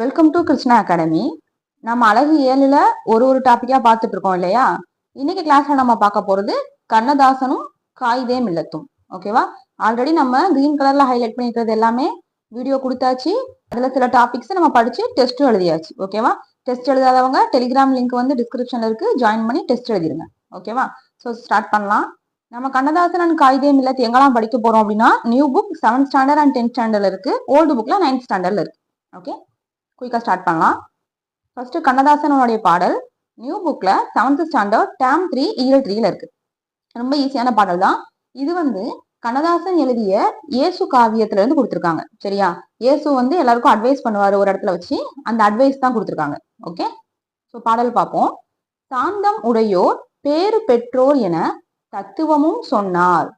Welcome to Krishna academy நம்ம அழகு ஏழுல ஒரு ஒரு டாபிக்கா பார்த்துட்டு இருக்கோம் இல்லையா? இன்னைக்கு கிளாஸ்ல நம்ம பார்க்க போறது கண்ணதாசனும் காயிதே மில்லத்தும். ஓகேவா ஆல்ரெடி நம்ம கிரீன் கலர்ல ஹைலைட் பண்ணிருக்கிறது எல்லாமே வீடியோ கொடுத்தாச்சு. அதுல சில டாபிக்ஸ் நம்ம படிச்சு டெஸ்ட்டும் எழுதியாச்சு. ஓகேவா டெஸ்ட் எழுதாதவங்க டெலிகிராம் லிங்க் வந்து டிஸ்கிரிப்ஷன்ல இருக்கு. ஜாயின் பண்ணி டெஸ்ட் எழுதிருங்க. ஓகேவா ஸோ ஸ்டார்ட் பண்ணலாம். நம்ம கண்ணதாசன் அண்ட் காயிதே மில்லத் எங்கெல்லாம் படிக்க போறோம் அப்படின்னா new book seventh standard and tenth ஸ்டாண்டர்ட்ல இருக்கு. ஓல்டு புக்ல நைன்த் ஸ்டாண்டர்ட்ல இருக்கு. ஓகே குயிக்காக ஸ்டார்ட் பண்ணலாம். ஃபர்ஸ்ட் கண்ணதாசனுடைய பாடல். நியூ புக்கில் செவன்த் ஸ்டாண்டர்ட் டேம் த்ரீ ஈரல் த்ரீல இருக்கு. ரொம்ப ஈஸியான பாடல் தான். இது வந்து கண்ணதாசன் எழுதிய இயேசு காவியத்துல இருந்து கொடுத்துருக்காங்க. சரியா? இயேசு வந்து எல்லாருக்கும் அட்வைஸ் பண்ணுவார் ஒரு இடத்துல வச்சு. அந்த அட்வைஸ் தான் கொடுத்துருக்காங்க. ஓகே ஸோ பாடல் பார்ப்போம். சாந்தம் உடையோர் பேரு பெற்றோர் என தத்துவமும் சொன்னார்.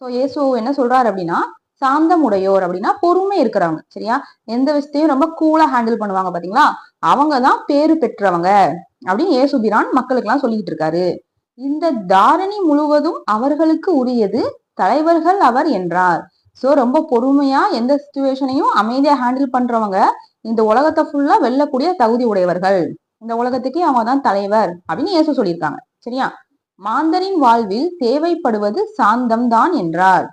ஸோ இயேசு என்ன சொல்றாரு அப்படின்னா சாந்தம் உடையோர் அப்படின்னா பொறுமை இருக்கிறவங்க சரியா? எந்த விஷயத்தையும் ரொம்ப கூலா ஹேண்டில் பண்ணுவாங்க பாத்தீங்களா? அவங்க தான் பேரு பெற்றவங்க அப்படின்னு ஏசுபிரான் மக்களுக்கு எல்லாம் சொல்லிக்கிட்டு இருக்காரு. இந்த தாரணி முழுவதும் அவர்களுக்கு உரியது தலைவர்கள் அவர் என்றார். சோ ரொம்ப பொறுமையா எந்த சுச்சுவேஷனையும் அமைதியா ஹேண்டில் பண்றவங்க இந்த உலகத்தை ஃபுல்லா வெல்லக்கூடிய தகுதி உடையவர்கள். இந்த உலகத்துக்கே அவங்க தான் தலைவர் அப்படின்னு இயேசு சொல்லியிருக்காங்க சரியா? மாந்தரின் வாழ்வில் தேவைப்படுவது சாந்தம் தான் என்றார்.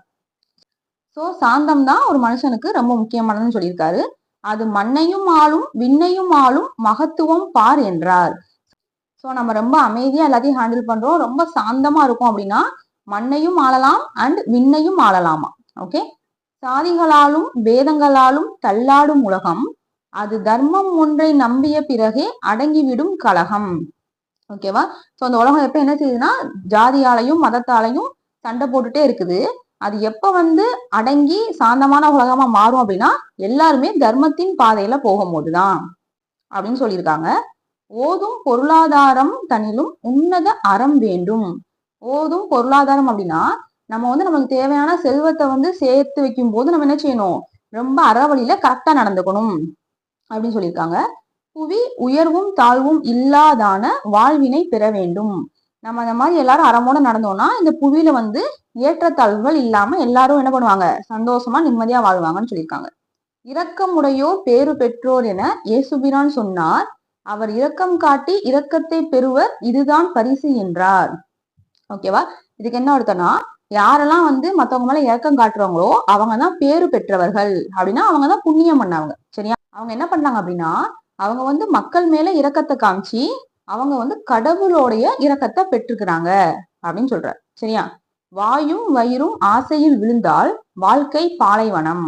ஸோ சாந்தம் தான் ஒரு மனுஷனுக்கு ரொம்ப முக்கியமானதுன்னு சொல்லியிருக்காரு. அது மண்ணையும் ஆளும் விண்ணையும் ஆளும் மகத்துவம் பார் என்றார். ஸோ நம்ம ரொம்ப அமைதியா எல்லாத்தையும் ஹேண்டில் பண்றோம். ரொம்ப சாந்தமா இருக்கும் அப்படின்னா மண்ணையும் ஆளலாம் அண்ட் விண்ணையும் ஆளலாமா? ஓகே சாதிகளாலும் வேதங்களாலும் தள்ளாடும் உலகம் அது தர்மம் ஒன்றை நம்பிய பிறகே அடங்கிவிடும் கலகம். ஓகேவா ஸோ அந்த உலகம் எப்ப என்ன செய்யுதுன்னா ஜாதியாலையும் மதத்தாலையும் சண்டை போட்டுட்டே இருக்குது. அது எப்ப வந்து அடங்கி சாந்தமான உலகமா மாறும் அப்படின்னா எல்லாருமே தர்மத்தின் பாதையில போகும்போதுதான் அப்படின்னு சொல்லியிருக்காங்க. ஓதும் பொருளாதாரம் தனிலும் உன்னத அறம் வேண்டும். ஓதும் பொருளாதாரம் அப்படின்னா நம்ம வந்து நமக்கு தேவையான செல்வத்தை வந்து சேர்த்து வைக்கும் போது நம்ம என்ன செய்யணும்? ரொம்ப அறவழியில கரெக்டா நடந்துக்கணும் அப்படின்னு சொல்லியிருக்காங்க. புவி உயர்வும் தாழ்வும் இல்லாதான வாழ்வினை பெற வேண்டும். நம்ம அந்த மாதிரி எல்லாரும் அறமோட நடந்தோம்னா இந்த புவியில வந்து ஏற்றத்தாழ்வுகள் இல்லாம எல்லாரும் என்ன பண்ணுவாங்க? சந்தோஷமா நிம்மதியா வாழ்வாங்கன்னு சொல்லியிருக்காங்க. இரக்கமுடையோ பேரு பெற்றோர் என இயேசுபிரான் சொன்னார். அவர் இரக்கம் காட்டி இரக்கத்தை பெறுவர் இதுதான் பரிசு என்றார். ஓகேவா இதுக்கு என்ன அர்த்தம்னா யாரெல்லாம் வந்து மத்தவங்க மேல இறக்கம் காட்டுறாங்களோ அவங்க தான் பேரு பெற்றவர்கள். அப்படின்னா அவங்க தான் புண்ணியம் பண்ணவங்க. சரியா? அவங்க என்ன பண்ணாங்க அப்படின்னா அவங்க வந்து மக்கள் மேல இரக்கத்தை காமிச்சு அவங்க வந்து கடவுளோடைய இரக்கத்தை பெற்றுக்கிறாங்க அப்படின்னு சொல்றார். சரியா? வாயும் வயிறும் ஆசையில் விழுந்தால் வாழ்க்கை பாலைவனம்.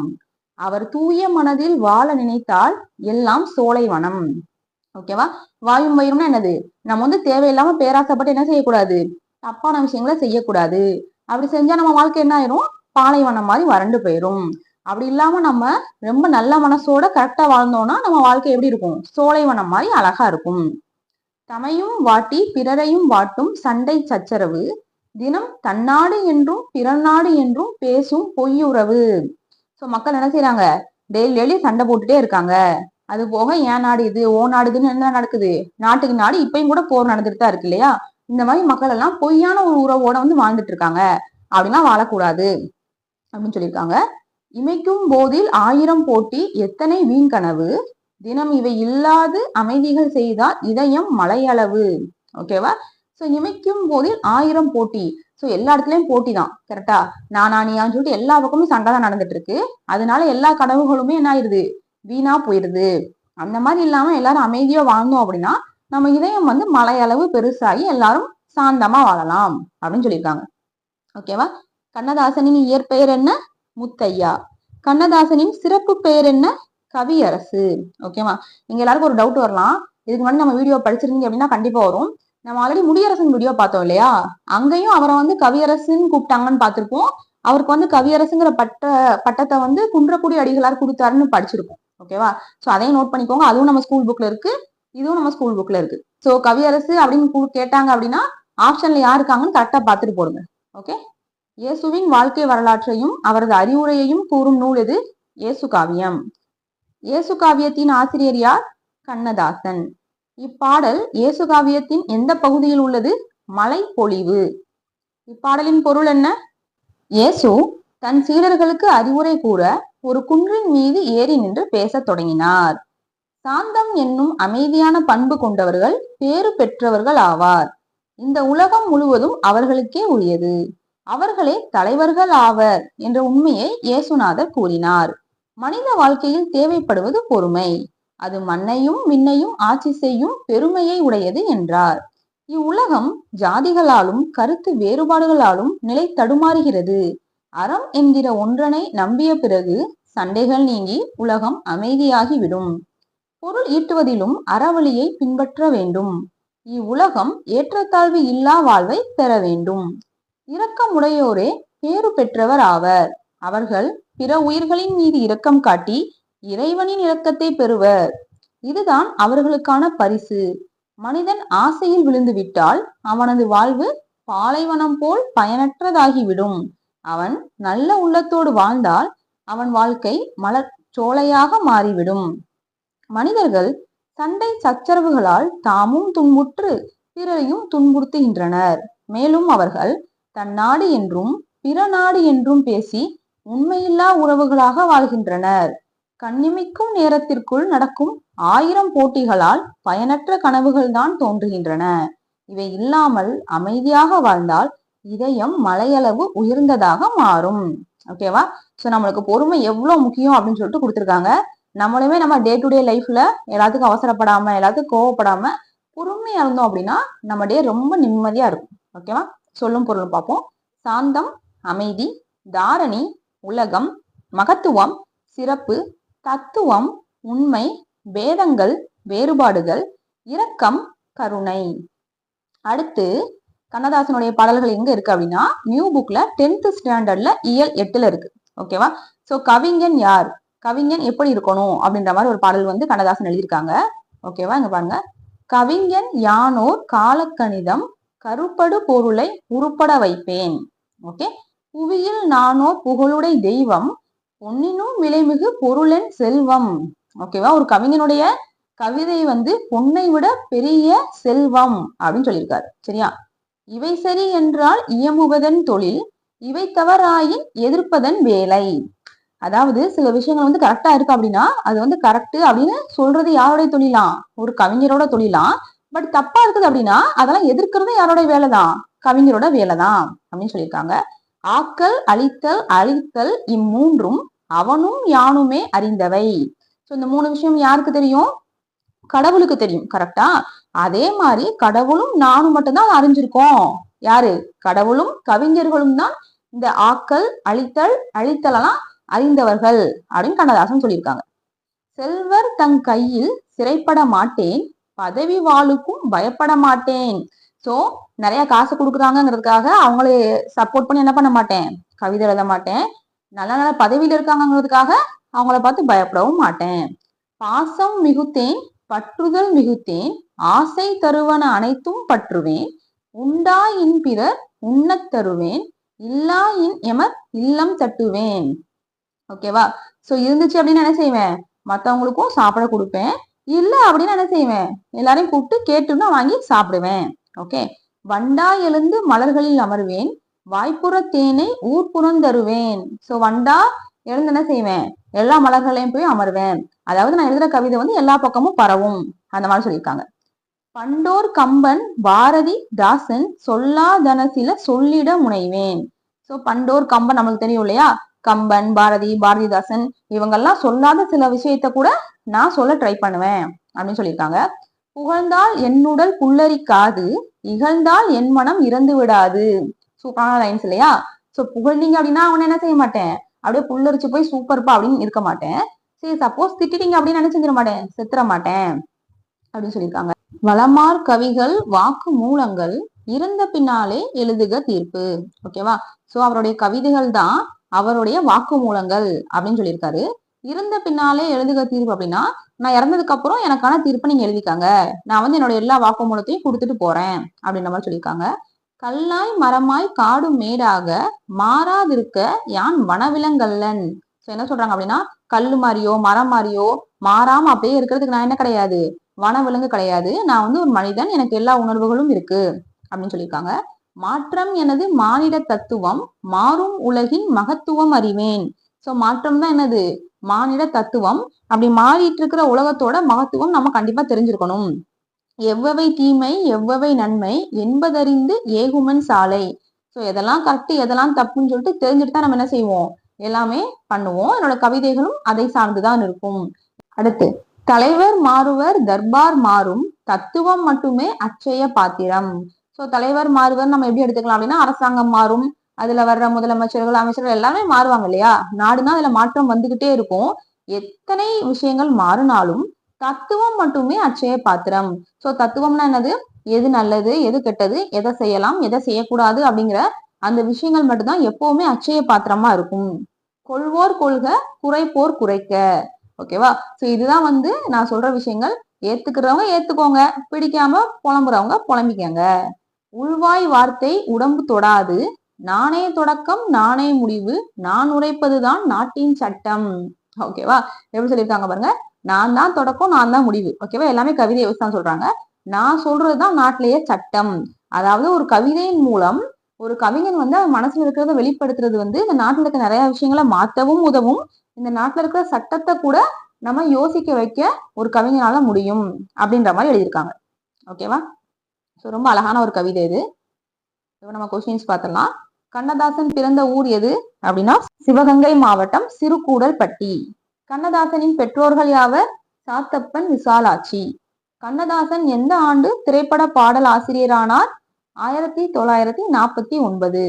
அவர் தூய மனதில் வாழ நினைத்தால் எல்லாம் சோலைவனம். ஓகேவா வாயும் வயிறும்னா என்னது? நம்ம வந்து தேவையில்லாம பேராசைப்பட்டு என்ன செய்யக்கூடாது? தப்பான விஷயங்களை செய்யக்கூடாது. அப்படி செஞ்சா நம்ம வாழ்க்கை என்ன ஆயிரும்? பாலைவனம் மாதிரி வறண்டு போயிரும். அப்படி இல்லாம நம்ம ரொம்ப நல்ல மனசோட கரெக்டா வாழ்ந்தோம்னா நம்ம வாழ்க்கை எப்படி இருக்கும்? சோலைவனம் மாதிரி அழகா இருக்கும். தமையும் வாட்டி பிறரையும் வாட்டும் சண்டை சச்சரவு. தினம் தன்னாடு என்றும் பிறநாடு என்றும் பேசும் பொய்யுறவு. ஸோ மக்கள் என்ன செய்யறாங்க டெய்லி டெய்லி சண்டை போட்டுட்டே இருக்காங்க. அது போக ஏன் நாடு இது? ஓ நாடுதுன்னு என்ன நடக்குது? நாட்டுக்கு நாடு இப்பயும் கூட போர் நடந்துட்டு தான் இருக்கு இல்லையா? இந்த மாதிரி மக்கள் எல்லாம் பொய்யான ஒரு உறவோட வந்து வாழ்ந்துட்டு இருக்காங்க. அப்படின்னா வாழக்கூடாது. அப்படின்னு சொல்லியிருக்காங்க. இமைக்கும் போதில் ஆயிரம் போட்டி எத்தனை வீண் கனவு? தினம் இவை இல்லாது அமைதிகள் செய்தால் இதயம் மலையளவு. ஓகேவா சோ இமைக்கும் போதில் ஆயிரம் போட்டி. ஸோ எல்லா இடத்துலயும் போட்டி தான் கரெக்டா நானா நீயான்னு சொல்லிட்டு எல்லா பக்கமும் சண்டை தான் நடந்துட்டு இருக்கு அதனால எல்லா கனவுகளுமே என்ன ஆயிருது? வீணா போயிருது. அந்த மாதிரி இல்லாம எல்லாரும் அமைதியா வாழ்ந்தோம் அப்படின்னா நம்ம இதயம் வந்து மலையளவு பெருசாகி எல்லாரும் சாந்தமா வாழலாம் அப்படின்னு சொல்லியிருக்காங்க. ஓகேவா கண்ணதாசனின் இயற்பெயர் என்ன? முத்தையா. கண்ணதாசனின் சிறப்பு பெயர் என்ன? கவியரசு ஓகேவா நீங்க எல்லாருக்கும் ஒரு டவுட் வரலாம். இதுக்கு முன்னாடி நம்ம வீடியோ படிச்சிருந்தீங்க அப்படின்னா கண்டிப்பா வரும். நம்ம ஆல்ரெடி முடியரசன் வீடியோ பார்த்தோம் இல்லையா? அங்கேயும் அவரை வந்து கவியரசுன்னு கூப்பிட்டாங்கன்னு பார்த்திருப்போம். அவருக்கு வந்து கவியரசுங்கிற பட்ட பட்டத்தை வந்து குன்றக்குடி அடிகளார் கொடுத்தாருன்னு படிச்சிருப்போம். ஓகேவா ஸோ அதையும் நோட் பண்ணிக்கோங்க. அதுவும் நம்ம ஸ்கூல் புக்ல இருக்கு. இதுவும் நம்ம ஸ்கூல் புக்ல இருக்கு. ஸோ கவியரசு அப்படின்னு கேட்டாங்க அப்படின்னா ஆப்ஷன்ல யார் இருக்காங்கன்னு கரெக்டா பார்த்துட்டு போடுங்க. ஓகே இயேசுவின் வாழ்க்கை வரலாற்றையும் அவரது அறிவுரையையும் கூறும் நூல் எது? இயேசு காவியம். இயேசு காவியத்தின் ஆசிரியர் யார்? கண்ணதாசன். இப்பாடல் இயேசு காவியத்தின் எந்த பகுதியில் உள்ளது? மலை பொழிவு. இப்பாடலின் பொருள் என்ன? இயேசு தன் சீடர்களுக்கு அறிவுரை கூற ஒரு குன்றின் மீது ஏறி நின்று பேசத் தொடங்கினார். சாந்தம் என்னும் அமைதியான பண்பு கொண்டவர்கள் பேறு பெற்றவர்கள் ஆவார். இந்த உலகம் முழுவதும் அவர்களுக்கே உரியது. அவர்களே தலைவர்கள் ஆவர் என்ற உண்மையை இயேசுநாதர் கூறினார். மனித வாழ்க்கையில் தேவைப்படுவது பொறுமை. அது மண்ணையும் விண்ணையும் ஆட்சி செய்யும் பெருமையை உடையது என்றார். இவ்வுலகம் ஜாதிகளாலும் கருத்து வேறுபாடுகளாலும் நிலை தடுமாறுகிறது. அறம் என்கிற ஒன்றனை நம்பிய பிறகு சண்டைகள் நீங்கி உலகம் அமைதியாகிவிடும். பொருள் ஈட்டுவதிலும் அறவழியை பின்பற்ற வேண்டும். இவ்வுலகம் ஏற்றத்தாழ்வு இல்லா வாழ்வை பெற வேண்டும். இரக்கமுடையோரே பேறு பெற்றவர் ஆவர். அவர்கள் பிற உயிர்களின் மீது இரக்கம் காட்டி இறைவனின் இரக்கத்தை பெறுவர். இதுதான் அவர்களுக்கான பரிசு. மனிதன் ஆசையில் விழுந்து விட்டால் அவனது வாழ்வு பாலைவனம் போல் பயனற்றதாகிவிடும். அவன் நல்ல உள்ளத்தோடு வாழ்ந்தால் அவன் வாழ்க்கை மலர் சோலையாக மாறிவிடும். மனிதர்கள் சண்டை சச்சரவுகளால் தாமும் துன்புற்று பிறரையும் துன்புறுத்துகின்றனர். மேலும் அவர்கள் தன் நாடு என்றும் பிற நாடு என்றும் பேசி உண்மையில்லா உறவுகளாக வாழ்கின்றனர். கண்ணிமைக்கும் நேரத்திற்குள் நடக்கும் ஆயிரம் போட்டிகளால் பயனற்ற கனவுகள் தான் தோன்றுகின்றன. இவை இல்லாமல் அமைதியாக வாழ்ந்தால் இதயம் மலையளவு உயர்ந்ததாக மாறும். ஓகேவா ஸோ நம்மளுக்கு பொறுமை எவ்வளோ முக்கியம் அப்படின்னு சொல்லிட்டு கொடுத்துருக்காங்க. நம்மளுமே நம்ம டே டு டே லைஃப்ல எல்லாத்துக்கும் அவசரப்படாம எல்லாத்துக்கும் கோவப்படாம பொறுமையா இருந்தோம் அப்படின்னா நம்ம டே ரொம்ப நிம்மதியா இருக்கும். ஓகேவா சொல்லும் பொருள் பார்ப்போம். சாந்தம் அமைதி தாரணி உலகம் மகத்துவம் சிறப்பு தத்துவம் உண்மை வேதங்கள் வேறுபாடுகள் இரக்கம் கருணை. அடுத்து கண்ணதாசனுடைய பாடல்கள் எங்க இருக்கு அப்படின்னா நியூ புக்ல டென்த் ஸ்டாண்டர்ட்ல இயல் எட்டுல இருக்கு. ஓகேவா சோ கவிஞன் யார்? கவிஞன் எப்படி இருக்கணும் அப்படின்ற மாதிரி ஒரு பாடல் வந்து கண்ணதாசன் எழுதியிருக்காங்க. ஓகேவா இங்க பாருங்க. கவிஞன் யானோர் காலக்கணிதம் கருப்படு பொருளை உருப்பட வைப்பேன். ஓகே புவியில் நானோ புகழுடை தெய்வம் பொன்னினும் விலைமிகு பொருளென் செல்வம். ஓகேவா ஒரு கவிஞனுடைய கவிதை வந்து பொன்னை விட பெரிய செல்வம் அப்படின்னு சொல்லியிருக்காரு. சரியா? இவை சரி என்றால் இயமுவதன் தொழில் இவை தவறாயின் எதிர்ப்பதன் வேலை. அதாவது சில விஷயங்கள் வந்து கரெக்டா இருக்கு அப்படின்னா அது வந்து கரெக்ட் அப்படின்னு சொல்றது யாருடைய தொழிலாம் ஒரு கவிஞரோட தொழிலாம் பட் தப்பா இருக்குது அப்படின்னா அதெல்லாம் எதிர்க்கிறது யாரோட வேலைதான்? கவிஞரோட வேலைதான் அப்படின்னு சொல்லியிருக்காங்க. ஆக்கல் அழித்தல் அழித்தல் இம்மூன்றும் அவனும் யானுமே அறிந்தவை. ஸோ இந்த மூணு விஷயம் யாருக்கு தெரியும்? கடவுளுக்கு தெரியும் கரெக்டா அதே மாதிரி கடவுளும் நானும் மட்டும்தான் அறிஞ்சிருக்கோம். யாரு? கடவுளும் கவிஞர்களும் தான் இந்த ஆக்கல் அழித்தல் அழித்தலாம் அறிந்தவர்கள் அப்படின்னு கண்ணதாசன் சொல்லியிருக்காங்க. செல்வர் தன் கையில் சிறைப்பட மாட்டேன் பதவி வாளுக்கும் பயப்பட மாட்டேன். சோ நிறைய காசு கொடுக்குறாங்கிறதுக்காக அவங்களே சப்போர்ட் பண்ணி என்ன பண்ண மாட்டேன்? கவிதை எழுத மாட்டேன். நல்ல நல்ல பதவியில இருக்காங்கிறதுக்காக அவங்கள பார்த்து பயப்படவும் மாட்டேன். பாசம் மிகுத்தேன் பற்றுதல் மிகுத்தேன் ஆசை தருவன அனைத்தும் பற்றுவேன். உண்டா இன் பிறர் உண்ணத் தருவேன். இல்லா இன் எமர் இல்லம் தட்டுவேன். ஓகேவா சோ இருந்துச்சு அப்படின்னு என்ன செய்வேன்? மத்தவங்களுக்கும் சாப்பிட கொடுப்பேன். இல்ல அப்படின்னு என்ன செய்வேன்? எல்லாரையும் கூப்பிட்டு கேட்டுன்னு வாங்கி சாப்பிடுவேன். ஓகே வண்டா எழுந்து மலர்களில் அமர்வேன் வாய்ப்புற தேனை ஊர்ப்புறம் தருவேன் சோ வண்டா எழுந்து என்ன செய்வேன்? எல்லா மலர்களையும் போய் அமர்வேன். அதாவது நான் எழுதுற கவிதை வந்து எல்லா பக்கமும் பரவும். அந்த மாதிரி சொல்லியிருக்காங்க. பண்டோர் கம்பன் பாரதி தாசன் சொல்லாதன சில சொல்லிட முனைவேன். சோ பண்டோர் கம்பன் நம்மளுக்கு தெரியும் இல்லையா? கம்பன் பாரதி பாரதிதாசன் இவங்கெல்லாம் சொல்லாத சில விஷயத்த கூட நான் சொல்ல ட்ரை பண்ணுவேன் அப்படின்னு சொல்லியிருக்காங்க. புகழ்ந்தால் என்னுடல் புல்லரிக்காது இகழ்ந்தால் என் மனம் இறந்து விடாது. சூப்பரான லைன்ஸ் இல்லையா? சோ புகழ்ந்தீங்க அப்படின்னா அவனை என்ன செய்ய மாட்டேன்? அப்படியே புல்லரிச்சு போய் சூப்பர்ப்பா அப்படின்னு இருக்க மாட்டேன். சரி சப்போஸ் திட்டிட்டீங்க அப்படின்னு நினைச்சிட மாட்டேன். செத்துற மாட்டேன். அப்படின்னு சொல்லியிருக்காங்க. வளமார் கவிகள் வாக்கு மூலங்கள் இருந்த பின்னாலே எழுதுக தீர்ப்பு. ஓகேவா சோ அவருடைய கவிதைகள் தான் அவருடைய வாக்கு மூலங்கள் அப்படின்னு சொல்லியிருக்காரு. இருந்த பின்னாலே எழுதுக தீர்ப்பு அப்படின்னா நான் இறந்ததுக்கு அப்புறம் எனக்கான தீர்ப்பை நீங்க எழுதிக்காங்க. நான் வந்து என்னோட எல்லா வாக்குமூலத்தையும் கொடுத்துட்டு போறேன் அப்படின்ற மாதிரி சொல்லியிருக்காங்க. கல்லாய் மரமாய் காடு மேடாக மாறாதிருக்க யான் வனவிலங்கல்லன். ஸோ என்ன சொல்றாங்க அப்படின்னா கல்லு மாதிரியோ மரம் மாதிரியோ மாறாம அப்படியே இருக்கிறதுக்கு நான் என்ன கிடையாது? வனவிலங்கு கிடையாது. நான் வந்து ஒரு மனிதன் எனக்கு எல்லா உணர்வுகளும் இருக்கு அப்படின்னு சொல்லியிருக்காங்க. மாற்றம் எனது மானிட தத்துவம் மாறும் உலகின் மகத்துவம் அறிவேன். சோ மாற்றம் தான் என்னது? மானிட தத்துவம். அப்படி மாறிட்டு இருக்கிற உலகத்தோட மகத்துவம் நம்ம கண்டிப்பா தெரிஞ்சிருக்கணும். எவ்வவை தீமை எவ்வவை நன்மை என்பதறிந்து ஏகுமன் சாலை. ஸோ எதெல்லாம் கரெக்ட் எதெல்லாம் தப்புன்னு சொல்லிட்டு தெரிஞ்சுட்டு தான் நம்ம என்ன செய்வோம்? எல்லாமே பண்ணுவோம். என்னோட கவிதைகளும் அதை சார்ந்துதான் இருக்கும். அடுத்து தலைவர் மாறுவர் தர்பார் மாறும். தத்துவம் மட்டுமே அச்சய பாத்திரம். ஸோ தலைவர் மாறுவர் நம்ம எப்படி எடுத்துக்கலாம் அப்படின்னா அரசாங்கம் மாறும். அதுல வர்ற முதலமைச்சர்கள் அமைச்சர்கள் எல்லாமே மாறுவாங்க இல்லையா? நாடுனா அதுல மாற்றம் வந்துகிட்டே இருக்கும். எத்தனை விஷயங்கள் மாறினாலும் தத்துவம் மட்டுமே அச்சய பாத்திரம். சோ தத்துவம்னா என்னது? எது நல்லது எது கெட்டது எதை செய்யலாம் எதை செய்யக்கூடாது அப்படிங்கிற அந்த விஷயங்கள் மட்டும்தான் எப்பவுமே அச்சய பாத்திரமா இருக்கும். கொள்வோர் கொள்க குறைப்போர் குறைக்க. ஓகேவா சோ இதுதான் வந்து நான் சொல்ற விஷயங்கள். ஏத்துக்கிறவங்க ஏத்துக்கோங்க. பிடிக்காம புலம்புறவங்க புலம்பிக்கங்க. உள்வாய் வார்த்தை உடம்பு தொடாது. நானே தொடக்கம் நானே முடிவு நான் உரைப்பதுதான் நாட்டின் சட்டம். ஓகேவா எப்படி சொல்லியிருக்காங்க பாருங்க? நான் தான் தொடக்கம் நான் தான் முடிவு. ஓகேவா எல்லாமே கவிதையை வச்சு தான் சொல்றாங்க. நான் சொல்றதுதான் நாட்டிலேயே சட்டம். அதாவது ஒரு கவிதையின் மூலம் ஒரு கவிஞன் வந்து அவன் மனசுல இருக்கிறத வெளிப்படுத்துறது வந்து இந்த நாட்டில் இருக்க நிறைய விஷயங்களை மாத்தவும் உதவும். இந்த நாட்டில் இருக்கிற சட்டத்தை கூட நம்ம யோசிக்க வைக்க ஒரு கவிஞனால முடியும் அப்படின்ற மாதிரி எழுதியிருக்காங்க. ஓகேவா ஸோ ரொம்ப அழகான ஒரு கவிதை இது. இப்போ நம்ம கொஸ்டின்ஸ் பார்த்துடலாம். கண்ணதாசன் பிறந்த ஊர் எது? அப்படின்னா சிவகங்கை மாவட்டம் சிறுகூடல்பட்டி. கண்ணதாசனின் பெற்றோர்கள் யாவர்? சாத்தப்பன் விசாலாட்சி. கண்ணதாசன் எந்த ஆண்டு திரைப்பட பாடல் ஆசிரியரானார்? ஆயிரத்தி தொள்ளாயிரத்தி நாற்பத்தி ஒன்பது.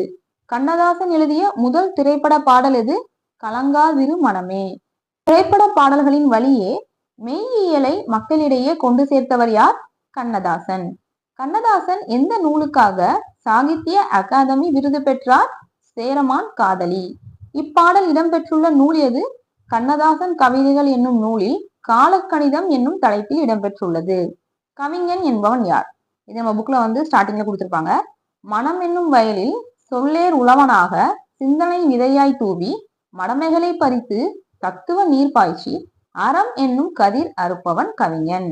கண்ணதாசன் எழுதிய முதல் திரைப்பட பாடல் எது? கலங்காதிரு மனமே திரைப்பட பாடல்களின் வழியே மெய்யியலை மக்களிடையே கொண்டு சேர்த்தவர் யார்? கண்ணதாசன். கண்ணதாசன் எந்த நூலுக்காக சாகித்ய அகாதமி விருது பெற்றார் சேரமான் காதலி. இப்பாடல் இடம்பெற்றுள்ள நூல் எது? கண்ணதாசன் கவிதைகள் என்னும் நூலில் காலக்கணிதம் என்னும் தலைப்பில் இடம்பெற்றுள்ளது. கவிஞன் என்பவன் யார்? இது நம்ம புக்ல வந்து ஸ்டார்டிங்ல கொடுத்துருப்பாங்க. மனம் என்னும் வயலில் சொல்லேர் உழவனாக சிந்தனை விதையாய் தூவி மடமைகளை பறித்து தத்துவ நீர் பாய்ச்சி அறம் என்னும் கதிர் அறுப்பவன் கவிஞன்.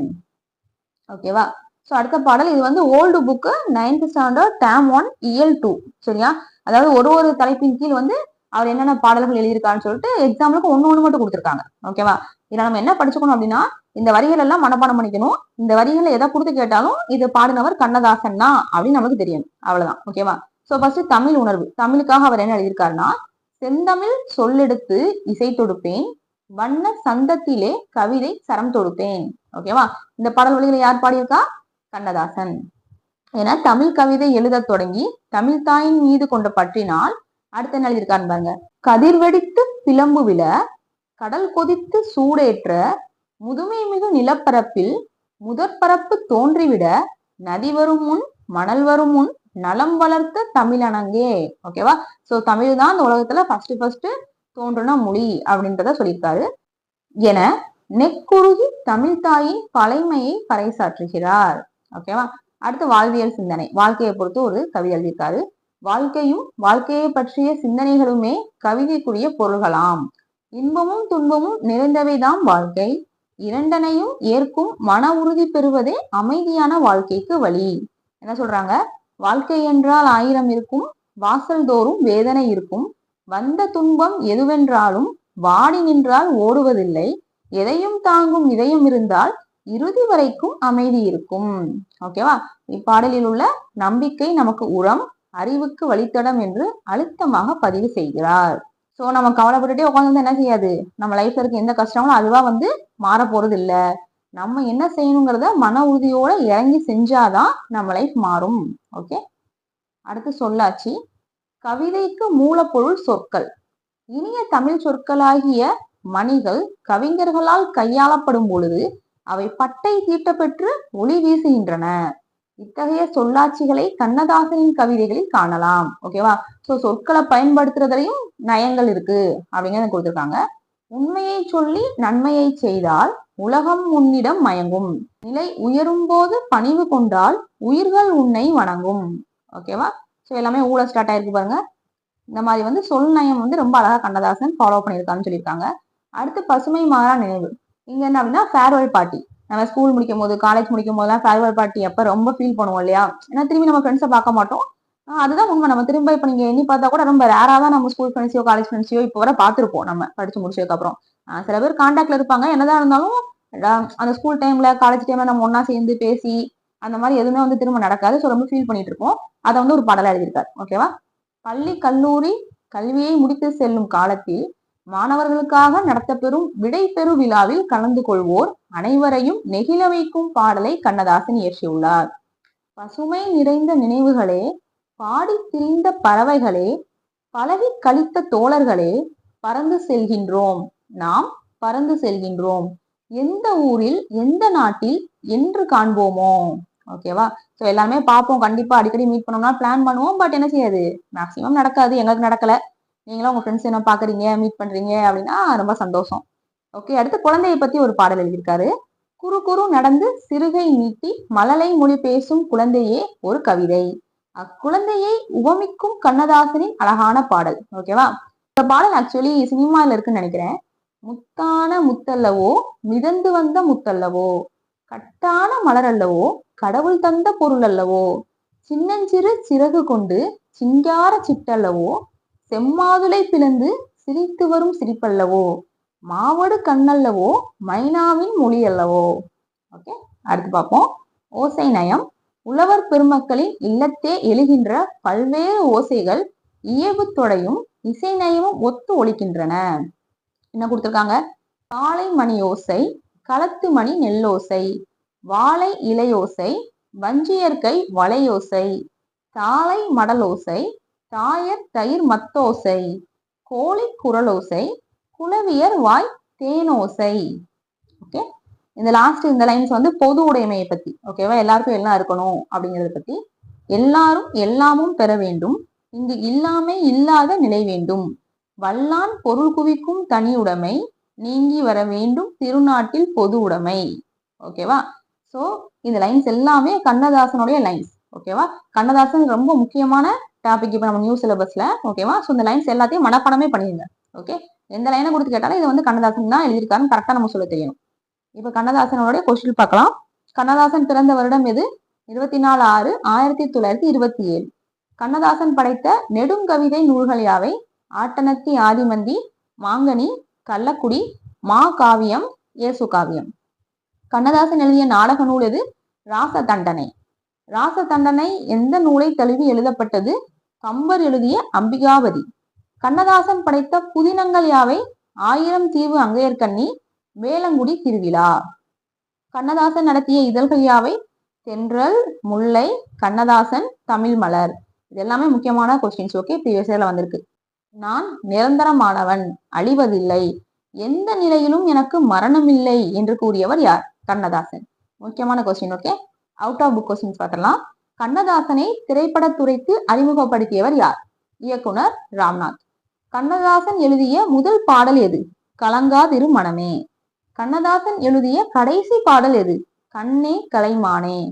ஓகேவா ஸோ அடுத்த பாடல் இது வந்து old book ninth standard term one இயல் டூ சரியா? அதாவது ஒரு ஒரு தலைப்பின் கீழ் வந்து அவர் என்னென்ன பாடல்கள் எழுதியிருக்காருன்னு சொல்லிட்டு எக்ஸாம்பிளுக்கு ஒன்று ஒன்று மட்டும் கொடுத்துருக்காங்க. ஓகேவா இதில் நம்ம என்ன படிச்சுக்கணும் அப்படின்னா இந்த வரிகள் எல்லாம் மனப்பாடம் பண்ணிக்கணும். இந்த வரிகளை எதை கொடுத்து கேட்டாலும் இது பாடினவர் கண்ணதாசன் தான் அப்படின்னு நமக்கு தெரியும். அவ்வளவுதான். ஓகேவா ஸோ ஃபர்ஸ்ட் தமிழ் உணர்வு. தமிழுக்காக அவர் என்ன எழுதியிருக்காருன்னா செந்தமிழ் சொல்லெடுத்து இசை தொடுப்பேன் வண்ண சந்தத்திலே கவிதை சரம் தொடுப்பேன். ஓகேவா இந்த பாடல் வழிகளை யார் பாடியிருக்கா? கண்ணதாசன். என தமிழ் கவிதை எழுதத் தொடங்கி தமிழ் தாயின் மீது கொண்ட பற்றினால் அடுத்த நாள் இருக்கான்னு பாருங்க. கதிர்வெடித்து பிளம்பு விழ கடல் கொதித்து சூடேற்ற முதுமை மிகு நிலப்பரப்பில் முதற்பரப்பு தோன்றிவிட நதி வரும் முன் மணல் வரும் முன் நலம் வளர்த்த தமிழனங்கே. ஓகேவா சோ தமிழ் தான் இந்த உலகத்துல ஃபர்ஸ்ட் ஃபர்ஸ்ட் தோன்றுன மொழி அப்படின்றத சொல்லியிருக்காரு. என நெக்குருகி தமிழ் தாயின் பழைமையை பறைசாற்றுகிறார். ஓகேவா அடுத்து வாழ்வியல் சிந்தனை. வாழ்க்கையை பொறுத்து ஒரு கவி எழுதியிருக்காரு. வாழ்க்கையும் வாழ்க்கையை பற்றிய சிந்தனைகளுமே கவிதைக்குரிய பொருள்களாம். இன்பமும் துன்பமும் நிறைந்தவைதாம் வாழ்க்கை. இரண்டனையும் ஏற்கும் மன உறுதி பெறுவதே அமைதியான வாழ்க்கைக்கு வழி. என்ன சொல்றாங்க? வாழ்க்கை என்றால் ஆயிரம் இருக்கும் வாசல் தோறும் வேதனை இருக்கும். வந்த துன்பம் எதுவென்றாலும் வாடி நின்றால் ஓடுவதில்லை. எதையும் தாங்கும் இதயம் இருந்தால் இறுதி வரைக்கும் அமைதி இருக்கும். ஓகேவா இப்பாடலில் உள்ள நம்பிக்கை நமக்கு உரம் அறிவுக்கு வழித்தடம் என்று அழுத்தமாக பதிவு செய்கிறார். சோ நம்ம கவலைப்பட்டுட்டே உட்காந்து என்ன செய்யாது? நம்ம லைஃப்ல இருக்க எந்த கஷ்டமும் அதுவா வந்து மாற போறது இல்ல நம்ம என்ன செய்யணுங்கிறத மன உறுதியோட இறங்கி செஞ்சாதான் நம்ம லைஃப் மாறும். ஓகே அடுத்து சொல்லாச்சு. கவிதைக்கு மூலப்பொருள் சொற்கள். இனிய தமிழ் சொற்களாகிய மணிகள் கவிஞர்களால் கையாளப்படும் பொழுது அவை பட்டை தீட்டப்பெற்று ஒளி வீசுகின்றன. இத்தகைய சொல்லாட்சிகளை கண்ணதாசனின் கவிதைகளில் காணலாம். ஓகேவா சோ சொற்களை பயன்படுத்துறதுலயும் நயங்கள் இருக்கு அப்படிங்கிறத கொடுத்துருக்காங்க. உண்மையை சொல்லி நன்மையை செய்தால் உலகம் உன்னிடம் மயங்கும். நிலை உயரும் போது பணிவு கொண்டால் உயிர்கள் உன்னை வணங்கும். ஓகேவா ஸோ எல்லாமே ஊழல் ஸ்டார்ட் ஆயிருக்கு பாருங்க. இந்த மாதிரி வந்து சொல் நயம் வந்து ரொம்ப அழகா கண்ணதாசன் ஃபாலோ பண்ணியிருக்கான்னு சொல்லியிருக்காங்க. அடுத்து பசுமை மாறா நினைவு. இங்க என்ன அப்படின்னா ஃபேர்வெல் பார்ட்டி நம்ம ஸ்கூல் முடிக்கும் போது காலேஜ் முடிக்கும் போதெல்லாம் ஃபேர்வெல் பார்ட்டி அப்ப ரொம்ப ஃபீல் பண்ணுவோம் இல்லையா? ஏன்னா திரும்பி நம்ம ஃப்ரெண்ட்ஸை பார்க்க மாட்டோம். அதுதான் உண்மை. நம்ம திரும்ப இப்ப நீங்க எண்ணி பார்த்தா கூட ரொம்ப ரேரா தான் நம்ம ஸ்கூல் ஃப்ரெண்ட்ஸையோ காலேஜ் ஃப்ரெண்ட்ஸையோ இப்போ வர பார்த்துருப்போம் நம்ம படிச்சு முடிச்சதுக்கு அப்புறம். சில பேர் கான்டாக்ட்ல இருப்பாங்க. என்னதான் இருந்தாலும் அந்த ஸ்கூல் டைம்ல காலேஜ் டைம்ல நம்ம ஒன்னா சேர்ந்து பேசி அந்த மாதிரி எதுவுமே வந்து திரும்ப நடக்காது. ஸோ ரொம்ப ஃபீல் பண்ணிட்டு இருப்போம். அதை வந்து ஒரு பாடலாக எழுதியிருக்காரு. ஓகேவா பள்ளி கல்லூரி கல்வியை முடித்து செல்லும் காலத்தில் மாணவர்களுக்காக நடத்தப்பெறும் விடை பெறு விழாவில் கலந்து கொள்வோர் அனைவரையும் நெகிழ வைக்கும் பாடலை கண்ணதாசன் இயற்றியுள்ளார். பசுமை நிறைந்த நினைவுகளே பாடி திரிந்த பறவைகளே பழகி கழித்த தோழர்களே பறந்து செல்கின்றோம். நாம் பறந்து செல்கின்றோம். எந்த ஊரில் எந்த நாட்டில் என்று காண்போமோ. ஓகேவா ஸோ எல்லாருமே பார்ப்போம். கண்டிப்பா அடிக்கடி மீட் பண்ணோம்னா பிளான் பண்ணுவோம். பட் என்ன செய்யாது? மேக்ஸிமம் நடக்காது. எங்களுக்கு நடக்கல. நீங்களும் உங்க ஃப்ரெண்ட்ஸ் என்ன பாக்குறீங்க? மீட் பண்றீங்க அப்படின்னா ரொம்ப சந்தோஷம். ஓகே அடுத்து குழந்தையை பத்தி ஒரு பாடல் எழுதியிருக்காரு. குறு குறு நடந்து சிறுகை நீட்டி மலலை மொழி பேசும் குழந்தையே ஒரு கவிதை. அக்குழந்தையை உவமிக்கும் கண்ணதாசனின் அழகான பாடல். ஓகேவா இந்த பாடல் ஆக்சுவலி சினிமாவில் இருக்குன்னு நினைக்கிறேன். முத்தான முத்தல்லவோ மிதந்து வந்த முத்தல்லவோ கட்டான மலர் அல்லவோ கடவுள் தந்த பொருள் அல்லவோ சின்னஞ்சிறு சிறகு கொண்டு சிங்கார சிட்டல்லவோ செம்மாதுளை பிளந்து சிரித்து வரும் சிரிப்பல்லவோ? மாவடு கண்ணல்லவோ? மைனாவின் மொழி அல்லவோ ஓகே அடுத்து பார்ப்போம். ஓசை நயம். உழவர் பெருமக்களின் இல்லத்தே எழுகின்ற பல்வேறு ஓசைகள் இயல்பு தொடையும் இசை நயமும் ஒத்து ஒழிக்கின்றன என்ன கொடுத்துருக்காங்க? காலை மணி ஓசை களத்து மணி நெல்லோசை வாழை இலையோசை வஞ்சியற்கை வளையோசை தாளை மடலோசை தாயர் தயிர் மத்தோசை கோழி குரலோசை குளவியர் வாய் தேனோசை. ஓகே இந்த லாஸ்ட் இந்த லைன்ஸ் வந்து பொது உடைமையை பத்தி ஓகேவா எல்லாருக்கும் எல்லாம் இருக்கணும் அப்படிங்கறத பத்தி எல்லாரும் எல்லாமும் பெற வேண்டும். இங்கு இல்லாமை இல்லாத நிலை வேண்டும். வல்லான் பொருள் குவிக்கும் தனி உடைமை நீங்கி வர வேண்டும் திருநாட்டில் பொது உடைமை. ஓகேவா சோ இந்த லைன்ஸ் எல்லாமே கண்ணதாசனுடைய லைன்ஸ் ஓகேவா கண்ணதாசன் ரொம்ப முக்கியமான டாபிக் இப்போ நம்ம நியூ சிலபஸ்ல ஓகேவா ஸோ இந்த லைன்ஸ் எல்லாத்தையும் மனப்பாடமே பண்ணிடுங்க ஓகே எந்த லைனை கொடுத்து கேட்டாலும் இது வந்து கண்ணதாசன் தான் எழுதியிருக்காருன்னு கரெக்டாக நம்ம சொல்ல தெரியணும் இப்போ கண்ணதாசனுடைய கொஸ்டின் பார்க்கலாம். கண்ணதாசன் பிறந்த வருடம் எது? இருபத்தி நாலு ஆறு ஆயிரத்தி தொள்ளாயிரத்தி இருபத்தி ஏழு. கண்ணதாசன் படைத்த நெடுங்கவிதை நூல்கள் யாவை? ஆட்டனத்தி ஆதிமந்தி மாங்கனி கள்ளக்குடி மா காவியம் இயேசு காவியம். கண்ணதாசன் எழுதிய நாடக நூல் எது? ராச தண்டனை ராச தண்டனை எந்த நூலை தழுவி எழுதப்பட்டது? கம்பர் எழுதிய அம்பிகாவதி. கண்ணதாசன் படைத்த புதினங்கள் யாவை? ஆயிரம் தீவு அங்கையர்கண்ணி வேலங்குடி திருவிழா. கண்ணதாசன் நடத்திய இதழ்கள் யாவை? தென்றல் முல்லை கண்ணதாசன் தமிழ் மலர். இது எல்லாமே முக்கியமான கொஸ்டின்ஸ் ஓகே ப்ரீவியஸ் இயர்ல வந்திருக்கு. நான் நிரந்தரமானவன் அழிவதில்லை. எந்த நிலையிலும் எனக்கு மரணமில்லை என்று கூறியவர் யார்? கண்ணதாசன். முக்கியமான question okay out of book questions பார்த்தலாம் கண்ணதாசனை திரைப்படத்துறைக்கு அறிமுகப்படுத்தியவர் யார்? இயக்குனர் ராம்நாத். கண்ணதாசன் எழுதிய முதல் பாடல் எது? கலங்காதிரு மனமே கண்ணதாசன் எழுதிய கடைசி பாடல் எது? கண்ணே கலைமானே.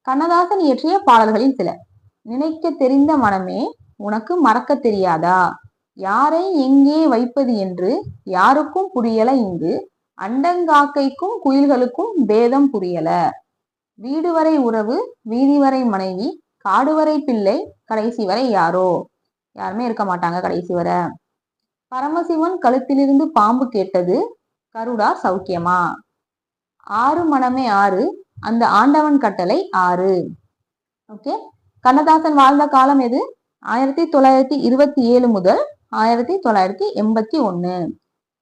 கண்ணதாசன் இயற்றிய பாடல்களில் சில. நினைக்க தெரிந்த மனமே உனக்கு மறக்க தெரியாதா? யாரை எங்கே வைப்பது என்று யாருக்கும் புரியல இங்கு. அண்டங்காக்கைக்கும் குயில்களுக்கும் பேதம் புரியல. வீடு வரை உறவு வீதி வரை மனைவி காடு வரை பிள்ளை கடைசி வரை யாரோ? யாருமே இருக்க மாட்டாங்க கடைசி வரை. பரமசிவன் கழுத்திலிருந்து பாம்பு கேட்டது கருடா சௌக்கியமா? ஆறு மனமே ஆறு அந்த ஆண்டவன் கட்டளை ஆறு. ஓகே. கண்ணதாசன் வாழ்ந்த காலம் எது? ஆயிரத்தி தொள்ளாயிரத்தி இருபத்தி ஏழு முதல் ஆயிரத்தி தொள்ளாயிரத்தி எண்பத்தி ஒன்று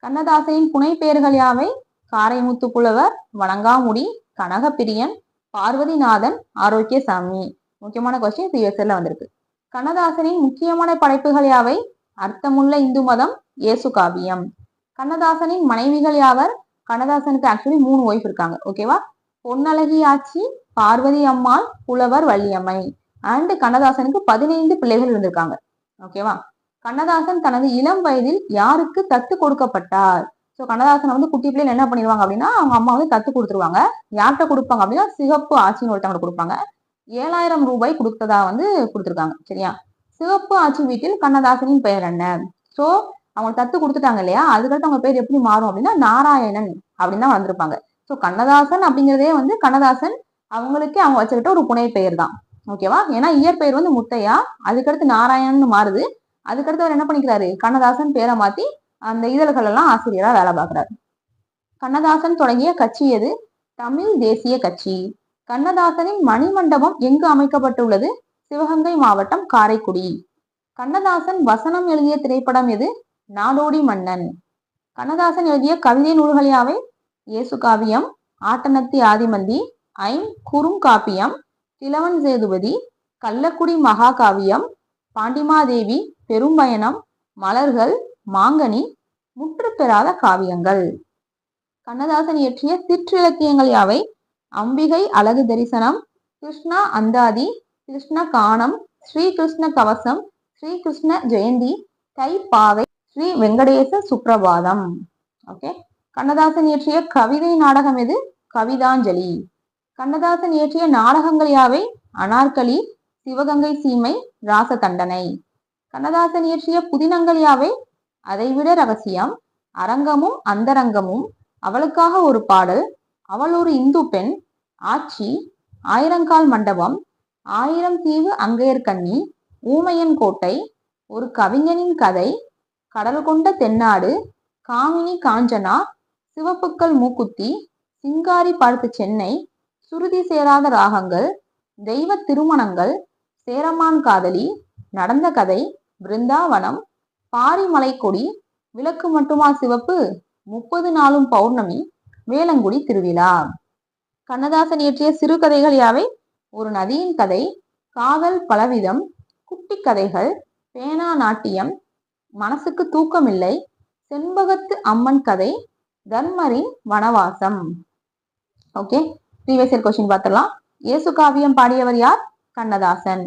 கண்ணதாசனின் புனைப்பெயர்கள் யாவை? காரைமுத்து புலவர் வணங்காமுடி கனகப்பிரியன் பார்வதிநாதன் ஆரோக்கியசாமி. முக்கியமான கொஸ்டின் சிஎஸ்எல்ல வந்திருக்கு. கண்ணதாசனின் முக்கியமான படைப்புகள் யாவை? அர்த்தமுள்ள இந்து மதம் இயேசு காவியம். கண்ணதாசனின் மனைவிகள் யாவர்? கண்ணதாசனுக்கு ஆக்சுவலி மூணு ஒய்ஃப் இருக்காங்க. ஓகேவா பொன்னழகி ஆட்சி பார்வதி அம்மாள் புலவர் வள்ளியம்மை. அண்ட் கண்ணதாசனுக்கு பதினைந்து பிள்ளைகள் இருந்திருக்காங்க. ஓகேவா கண்ணதாசன் தனது இளம் வயதில் யாருக்கு தத்து கொடுக்கப்பட்டார்? ஸோ கண்ணதாசன் வந்து குட்டி பிள்ளைகள் என்ன பண்ணிடுவாங்க அப்படின்னா அவங்க அம்மா வந்து தத்து கொடுத்துருவாங்க. யார்கிட்ட கொடுப்பாங்க அப்படின்னா சிகப்பு ஆட்சின்னு ஒருத்தவங்க கொடுப்பாங்க. ஏழாயிரம் ரூபாய் கொடுத்ததா வந்து கொடுத்துருக்காங்க சரியா? சிவப்பு ஆட்சி வீட்டில் கண்ணதாசனின் பெயர் என்ன? ஸோ அவங்க தத்து கொடுத்துட்டாங்க இல்லையா? அதுக்கடுத்து அவங்க பேர் எப்படி மாறும் அப்படின்னா நாராயணன் அப்படின்னு தான் வந்திருப்பாங்க. ஸோ கண்ணதாசன் அப்படிங்கிறதே வந்து கண்ணதாசன் அவங்களுக்கே அவங்க வச்சுக்கிட்ட ஒரு புனை பெயர் தான். ஓகேவா ஏன்னா இயற்பெயர் வந்து முத்தையா அதுக்கடுத்து நாராயணன் மாறுது. அதுக்கடுத்து அவர் என்ன பண்ணிக்கிறாரு? கண்ணதாசன் பேரை மாத்தி அந்த இதழ்கள் எல்லாம் ஆசிரியரா வேலை பார்க்கிறார். கண்ணதாசன் தொடங்கிய கட்சி எது? தமிழ் தேசிய கட்சி. கண்ணதாசனின் மணிமண்டபம் எங்கு அமைக்கப்பட்டுள்ளது? சிவகங்கை மாவட்டம் காரைக்குடி. கண்ணதாசன் வசனம் எழுதிய திரைப்படம் எது? நாடோடி மன்னன். கண்ணதாசன் எழுதிய கவிதை நூல்கள் யாவை இயேசு காவியம் ஆட்டனத்தி ஆதிமந்தி ஐம் குறுங்காப்பியம் திலவன் சேதுபதி கள்ளக்குடி மகாகாவியம் பாண்டிமாதேவி பெரும்பயணம் மலர்கள் மாங்கனி முற்று பெறாத காவியங்கள். கண்ணதாசன் இயற்றிய சிற்றிலக்கியங்கள் யாவை? அம்பிகை அழகு தரிசனம் கிருஷ்ணா அந்தாதி கிருஷ்ண கானம் ஸ்ரீ கிருஷ்ண கவசம் ஸ்ரீ கிருஷ்ண ஜெயந்தி தை பாவை ஸ்ரீ வெங்கடேச சுப்ரபாதம். ஓகே. கண்ணதாசன் இயற்றிய கவிதை நாடகம் எது? கவிதாஞ்சலி. கண்ணதாசன் இயற்றிய நாடகங்கள் யாவை? அனார்கலி சிவகங்கை சீமை ராச தண்டனை கண்ணதாசன் இயற்றிய புதினங்கள் யாவை? அதைவிட ரகசியம் அரங்கமும் அந்தரங்கமும் அவளுக்காக ஒரு பாடல் அவள் ஒரு இந்து பெண் ஆட்சி ஆயிரங்கால் மண்டபம் ஆயிரம் தீவு அங்கையர்கண்ணி ஊமையன் கோட்டை ஒரு கவிஞனின் கதை கடல் கொண்ட தென்னாடு காமினி காஞ்சனா சிவப்புக்கள் மூக்குத்தி சிங்காரி பார்த்து சென்னை சுருதி சேராத ராகங்கள் தெய்வ திருமணங்கள் சேரமான் காதலி நடந்த கதை பிருந்தாவனம் பாரிமலை கொடி விளக்கு மட்டுமா சிவப்பு முப்பது நாளும் பௌர்ணமி வேலங்குடி திருவிழா. கண்ணதாசன் இயற்றிய சிறுகதைகள் யாவை? ஒரு நதியின் கதை காதல் பலவிதம் குட்டி கதைகள் பேனா நாட்டியம் மனசுக்கு தூக்கமில்லை செண்பகத்து அம்மன் கதை தர்மரின் வனவாசம். ஓகே ப்ரீவியஸ் இயர் கொஸ்டின் பார்த்துடலாம். இயேசு காவியம் பாடியவர் யார்? கண்ணதாசன்.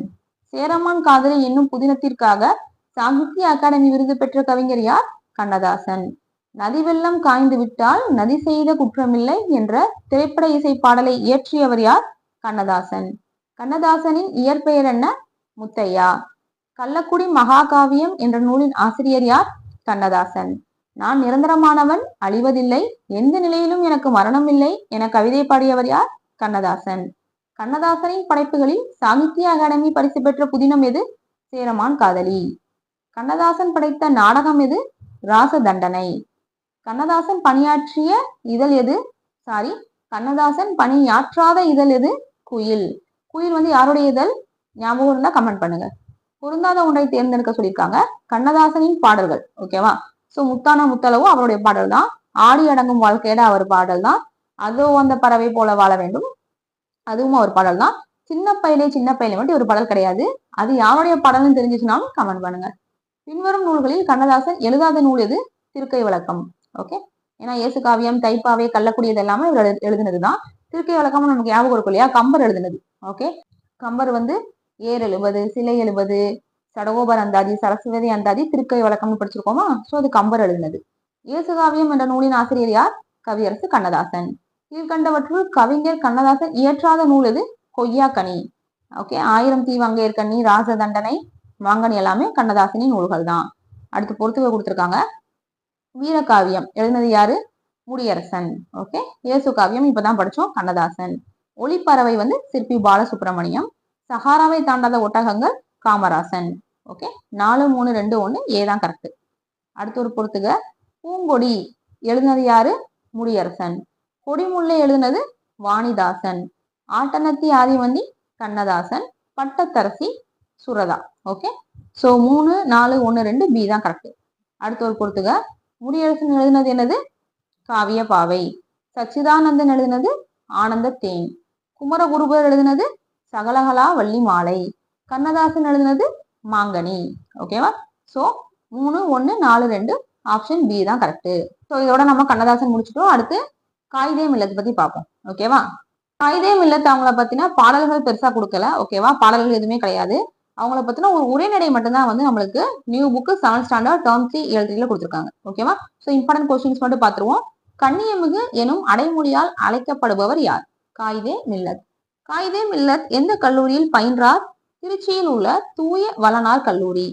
சேரமான் காதலி என்னும் புதினத்திற்காக சாகித்ய அகாடமி விருது பெற்ற கவிஞர் யார்? கண்ணதாசன். நதி வெள்ளம் காய்ந்து விட்டால் நதி செய்த குற்றமில்லை என்ற திரைப்பட இசை பாடலை இயற்றியவர் யார்? கண்ணதாசன். கண்ணதாசனின் இயற்பெயர் என்ன? முத்தையா. கள்ளக்குடி மகாகாவியம் என்ற நூலின் ஆசிரியர் யார்? கண்ணதாசன். நான் நிரந்தரமானவன் அழிவதில்லை எந்த நிலையிலும் எனக்கு மரணம் இல்லை என கவிதை பாடியவர் யார்? கண்ணதாசன். கண்ணதாசனின் படைப்புகளில் சாகித்ய அகாடமி பரிசு பெற்ற புதினம் எது? சேரமான் காதலி. கண்ணதாசன் படைத்த நாடகம் எது? ராச தண்டனை. கண்ணதாசன் பணியாற்றிய இதழ் எது? சாரி கண்ணதாசன் பணியாற்றாத இதழ் எது? குயில். குயில் வந்து யாருடைய இதழ்? ஞாபகம் இருந்தா கமெண்ட் பண்ணுங்க. பொருந்தாத ஒன்றை தேர்ந்தெடுக்க சொல்லியிருக்காங்க கண்ணதாசனின் பாடல்கள். ஓகேவா சோ முத்தான முத்தளவும் அவருடைய பாடல் தான். ஆடி அடங்கும் வாழ்க்கையிட அவர் பாடல் தான். அதோ அந்த பறவை போல வாழ வேண்டும். அதுவும் அவர் பாடல் தான். சின்ன பையனே சின்ன பையலே மட்டும் ஒரு பாடல் கிடையாது. அது யாருடைய பாடல்னு தெரிஞ்சிச்சுனாலும் கமெண்ட் பண்ணுங்க. பின்வரும் நூல்களில் கண்ணதாசன் எழுதாத நூல் எது? திருக்கை வழக்கம். ஓகே ஏன்னா இயேசு காவியம் தைப்பாவே கள்ளக்குடி இது எல்லாமே இவர் எழு- எழுதுனதுதான். திருக்கை வழக்கம் நமக்கு ஞாபகம் இருக்கும் இல்லையா? கம்பர் எழுதுனது. ஓகே கம்பர் வந்து ஏர் எழுபது சிலை எழுபது சடகோபர் அந்தாதி சரஸ்வதி அந்தாதி திருக்கை வழக்கம்னு படிச்சிருக்கோமா? ஸோ அது கம்பர் எழுதினது. இயேசுகாவியம் என்ற நூலின் ஆசிரியர் யார்? கவியரசு கண்ணதாசன். கீழ்கண்டவற்றுள் கவிஞர் கண்ணதாசன் இயற்றாத நூல் எது? கனி ஓகே ஆயிரம் தீவங்கையர் கண்ணி ராசதண்டனை மாங்கனி எல்லாமே கண்ணதாசனின் நூல்கள் தான். அடுத்து பொறுத்துக்க கொடுத்துருக்காங்க. வீரகாவியம். எழுதினது யாரு? முடியரசன். ஓகே இயேசு காவியம் இப்பதான் படிச்சோம். கண்ணதாசன். ஒளிப்பறவை வந்து சிற்பி பாலசுப்ரமணியம். சஹாராவை தாண்டாத ஒட்டகங்கள் காமராசன். ஓகே நாலு மூணு ரெண்டு ஒண்ணு ஏதான் கரெக்ட் அடுத்து ஒரு பொறுத்துக. பூங்கொடி. எழுதினது யாரு? முடியரசன். கொடிமுல்லை எழுதினது வாணிதாசன். ஆட்டனத்தி ஆதிவந்தி கண்ணதாசன். பட்டத்தரசி சுரதா. ஓகே ஸோ மூணு நாலு ஒன்று ரெண்டு பி தான் கரெக்ட் அடுத்து ஒரு பொறுத்துக. முடியரசன் எழுதினது என்னது? காவிய பாவை. சச்சிதானந்தன் எழுதினது ஆனந்த தேன். குமரகுருபர் எழுதினது சகலகலா வள்ளி மாலை. கண்ணதாசன் எழுதினது மாங்கனி. ஓகேவா ஸோ மூணு ஒன்று நாலு ரெண்டு ஆப்ஷன் பி தான் கரெக்டு ஸோ இதோட நம்ம கண்ணதாசன் முடிச்சிட்டோம். அடுத்து காயிதே மில்லத்தை பற்றி பார்ப்போம். ஓகேவா காயிதே மில்லத் அவங்கள பத்தின பாடல்கள் பெருசாக கொடுக்கல. ஓகேவா பாடல்கள் எதுவுமே கிடையாது. அவங்கள பத்தின ஒரு உரைநடை மட்டும்தான் வந்து நம்மளுக்கு new book seven standard term three எழுதியில கொடுத்துருக்காங்க. ஓகேவா ஸோ இம்பார்ட்டன்ட் கொஸ்டின்ஸ் மட்டும் பார்த்துருவோம். கண்ணியமிகு எனும் அடைமொழியால் அழைக்கப்படுபவர் யார்? காயிதே மில்லத். காயிதே மில்லத் எந்த கல்லூரியில் பயின்றார்? திருச்சியில் உள்ள தூய வளனார் கல்லூரி.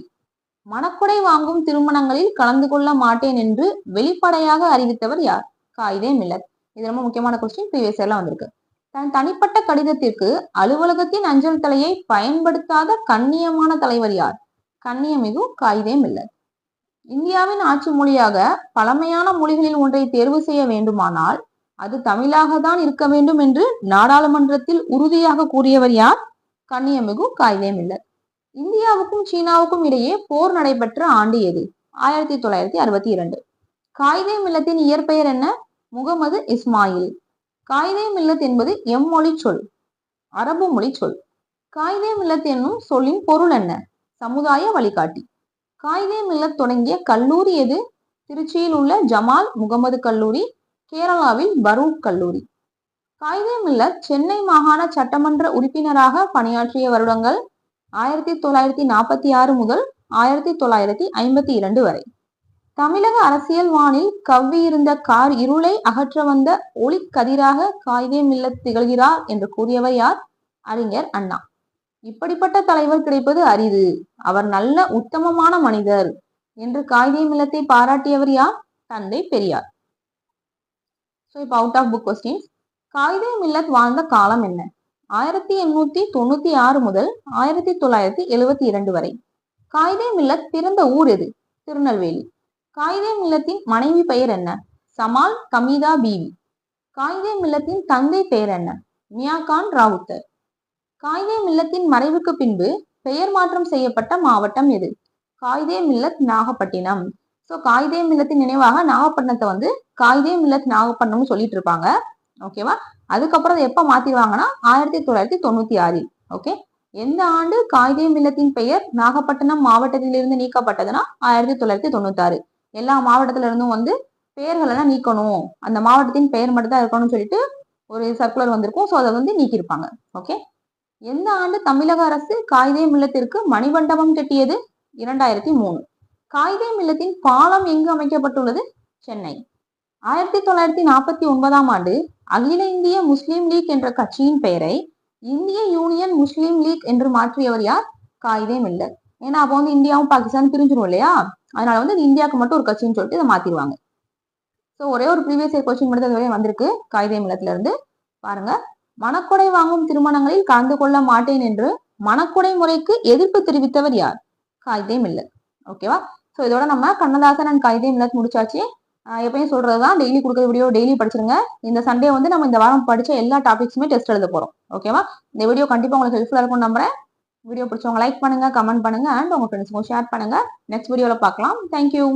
மணக்குடை வாங்கும் திருமணங்களில் கலந்து கொள்ள மாட்டேன் என்று வெளிப்படையாக அறிவித்தவர் யார்? காயிதே மில்லத். இது ரொம்ப முக்கியமான கொஸ்டின் ப்ரீவியஸ் இயர்ல வந்திருக்கு. தன் தனிப்பட்ட கடிதத்திற்கு அலுவலகத்தின் அஞ்சல் தலையை பயன்படுத்தாத கண்ணியமான தலைவர் யார்? கண்ணியமிகு காயிதே இல்லை இந்தியாவின் ஆட்சி மொழியாக பழமையான மொழிகளில் ஒன்றை தேர்வு செய்ய வேண்டுமானால் அது தமிழாக தான் இருக்க வேண்டும் என்று நாடாளுமன்றத்தில் உறுதியாக கூறியவர் யார்? கன்னியமிகு காயிதே மில்லத் இந்தியாவுக்கும் சீனாவுக்கும் இடையே போர் நடைபெற்ற ஆண்டு எது? ஆயிரத்தி தொள்ளாயிரத்தி அறுபத்தி இரண்டு. காயிதே மில்லத்தின் இயற்பெயர் என்ன? முகமது இஸ்மாயில். காயிதே மில்லத் என்பது எம்மொழி சொல் அரபு மொழி சொல். காயிதே மில்லத் என்னும் சொல்லின் பொருள் என்ன? சமுதாய வழிகாட்டி. காயிதே மில்லத் தொடங்கிய கல்லூரி எது? திருச்சியில் உள்ள ஜமால் முகமது கல்லூரி கேரளாவில் பரூக் கல்லூரி. காயிதே மில்லத் சென்னை மாகாண சட்டமன்ற உறுப்பினராக பணியாற்றிய வருடங்கள் ஆயிரத்தி தொள்ளாயிரத்தி நாற்பத்தி ஆறு முதல் ஆயிரத்தி தொள்ளாயிரத்தி ஐம்பத்தி இரண்டு வரை. தமிழக அரசியல் வானில் கவ்வியிருந்த கார் இருளை அகற்ற வந்த ஒளிக்கதிராக காயிதே மில்லத் திகழ்கிறார் என்று கூறியவர் யார்? அறிஞர் அண்ணா. இப்படிப்பட்ட தலைவர் கிடைப்பது அரிது. அவர் நல்ல உத்தமமான மனிதர் என்று காயிதே மில்லத்தை பாராட்டியவர் யார்? தந்தை பெரியார். ஸோ இப்போ out of book questions Quaide Millath வாழ்ந்த காலம் என்ன? ஆயிரத்தி எண்ணூத்தி தொண்ணூத்தி ஆறு முதல் ஆயிரத்தி தொள்ளாயிரத்தி எழுவத்தி இரண்டு வரை. காயிதே மில்லத் பிறந்த ஊர் எது? திருநெல்வேலி. காயிதே மில்லத்தின் மனைவி பெயர் என்ன? சமால் கமீதா பீவி. காயிதே மில்லத்தின் தந்தை பெயர் என்ன? மியாகான் ராவுத்தர். காயிதே மில்லத்தின் மறைவுக்கு பின்பு பெயர் மாற்றம் செய்யப்பட்ட மாவட்டம் எது? காயிதே மில்லத் நாகப்பட்டினம். ஸோ காயிதே மில்லத்தின் நினைவாக நாகப்பட்டினத்தை வந்து காயிதே மில்லத் நாகப்பட்டினம்னு சொல்லிட்டு இருப்பாங்க. ஓகேவா அதுக்கப்புறம் அதை எப்போ மாத்திடுவாங்கன்னா? ஆயிரத்தி தொள்ளாயிரத்தி தொண்ணூத்தி ஆறில். ஓகே எந்த ஆண்டு காயிதே மில்லத்தின் பெயர் நாகப்பட்டினம் மாவட்டத்திலிருந்து நீக்கப்பட்டதுன்னா? ஆயிரத்தி தொள்ளாயிரத்தி தொண்ணூத்தி ஆறு எல்லா மாவட்டத்துல இருந்தும் வந்து பெயர்கள் எல்லாம் நீக்கணும். அந்த மாவட்டத்தின் பெயர் மட்டும் தான் இருக்கணும்னு சொல்லிட்டு ஒரு சர்க்குலர் வந்திருக்கும். ஸோ அதை வந்து நீக்கியிருப்பாங்க. ஓகே எந்த ஆண்டு தமிழக அரசு காயிதே மில்லத்திற்கு மணிமண்டபம் கட்டியது? இரண்டாயிரத்தி மூணு. காயிதே மில்லத்தின் பாலம் எங்கு அமைக்கப்பட்டுள்ளது? சென்னை. ஆயிரத்தி தொள்ளாயிரத்தி நாற்பத்தி ஒன்பதாம் ஆண்டு அகில இந்திய முஸ்லீம் லீக் என்ற கட்சியின் பெயரை இந்திய யூனியன் முஸ்லீம் லீக் என்று மாற்றியவர் யார்? காயிதே மில்லத் ஏன்னா அப்போ வந்து இந்தியாவும் பாகிஸ்தான் பிரிஞ்சிரும் இல்லையா? அதனால வந்து இந்தியாவுக்கு மட்டும் ஒரு கட்சின்னு சொல்லிட்டு இதை மாத்திடுவாங்க. ஸோ ஒரே ஒரு ப்ரீவியஸ் இயர் கொஸ்டின் மட்டும் வரையும் வந்திருக்கு. காயிதே மில்லத்துல இருந்து. பாருங்க. மணக்கொடை வாங்கும் திருமணங்களில் கலந்து கொள்ள மாட்டேன் என்று மணக்கொடை முறைக்கு எதிர்ப்பு தெரிவித்தவர் யார்? காயிதே மில்லத் ஓகேவா ஸோ இதோட நம்ம கண்ணதாசன் அண்ட் காயிதே மில்லத் முடிச்சாச்சு. ஆஹ் எப்பயும் சொல்றதுதான். டெய்லி கொடுக்குற வீடியோ டெய்லி படிச்சிருங்க. இந்த சண்டே வந்து நம்ம இந்த வாரம் படிச்ச எல்லா டாபிக்ஸுமே டெஸ்ட் எழுத போறோம். ஓகேவா இந்த வீடியோ கண்டிப்பா உங்களுக்கு ஹெல்ப்ஃபுல்லா இருக்கும் நம்புறேன். வீடியோ பிடிச்சவங்க லைக் பண்ணுங்க கமெண்ட் பண்ணுங்க அண்ட் உங்க ஃப்ரெண்ட்ஸ்க்கும் ஷேர் பண்ணுங்க. நெக்ஸ்ட் வீடியோல பார்க்கலாம். தேங்க்யூ